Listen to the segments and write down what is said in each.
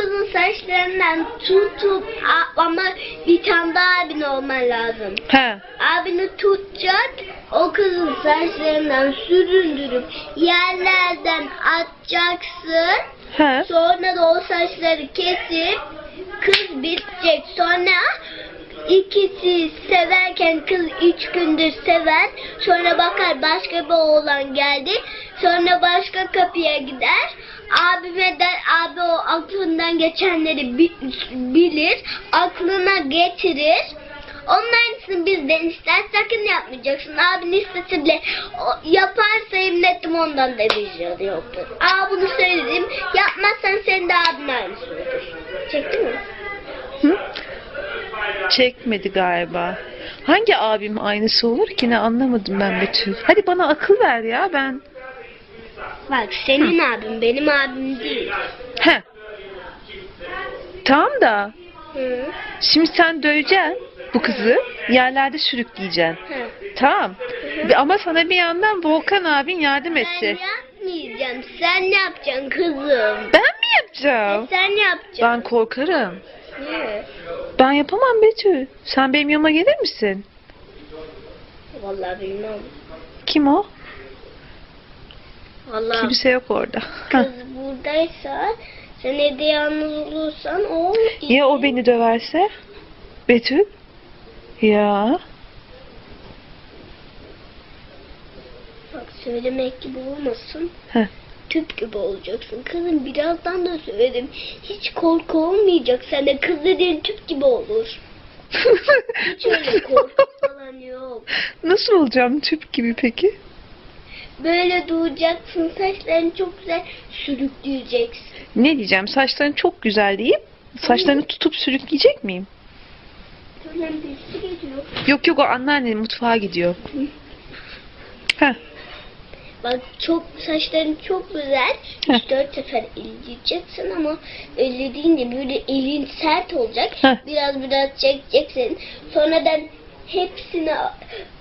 kızın saçlarından tutup a- ama bir tane daha abin olman lazım. He. Abini tutacak, o kızın saçlarından süründürüp yerlerden atacaksın. He. Sonra da o saçları kesip kız bitecek. Sonra ikisi severken kız üç gündür sever. Sonra bakar başka bir oğlan geldi. Sonra başka kapıya gider. Abime der abi o aklından geçenleri bi- bilir. Aklına getirir. Onun aynısını bizden ister sakın yapmayacaksın. Abin istese bile o, yaparsa emnettim ondan da vizyonu yoktur. Aa bunu söyledim. Yapmazsan sen de abin aynısı olur. Çekti mi? Hı? Çekmedi galiba. Hangi abim aynısı olur ki ne anlamadım ben Betül. Hadi bana akıl ver ya ben. Bak senin abin benim abim değil. He. Tamam da Hı. şimdi sen döveceksin bu kızı yerlerde sürükleyeceksin. Hı. Tamam. Ve- Ama sana bir yandan Volkan abin yardım Ben etti. yapmayacağım. Sen ne yapacaksın kızım? Ben mi yapacağım? Sen ne yapacaksın? Ben korkarım. Niye? Ben yapamam Betül. Sen benim yanıma gelir misin? Vallahi bilmem. Kim o? Vallahi Kimse yok orada. kız Heh. buradaysa sen evde yalnız olursan o Ya o beni döverse? Betül? Ya. Bak söylemek gibi olmasın. Heh. Tüp gibi olacaksın. Kızım birazdan da söyledim. Hiç korku olmayacak. Sen de kız dediğin tüp gibi olur. Hiç öyle korku falan yok. Nasıl olacağım tüp gibi peki? Böyle duracaksın. Saçlarını çok güzel sürükleyeceksin. Ne diyeceğim? Saçların çok güzel deyip saçlarını tutup sürükleyecek miyim? Böyle birisi geliyor. Yok yok o anneanne mutfağa gidiyor. Heh. Bak çok saçların çok güzel. Heh. 3-4 sefer elleyeceksin ama ellediğinde böyle elin sert olacak. Heh. Biraz biraz çekeceksin. Sonradan hepsini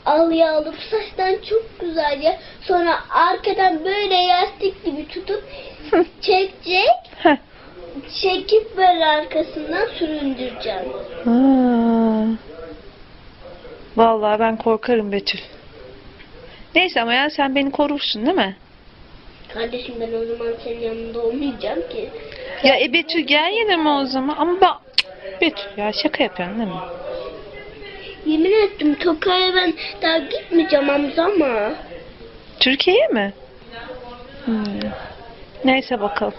alıya alıp saçtan çok güzelce sonra arkadan böyle yastık gibi tutup çekecek. Çekip böyle arkasından süründüreceksin. Ha. Vallahi ben korkarım Betül. Neyse ama ya sen beni korursun değil mi? Kardeşim ben o zaman senin yanında olmayacağım ki. Ya e Betül gel yanıma o zaman. Ama ben... Cık, Betül ya şaka yapıyorsun değil mi? Yemin ettim Tokyo'ya ben daha gitmeyeceğim Hamza ama. Türkiye'ye mi? Hmm. Neyse bakalım.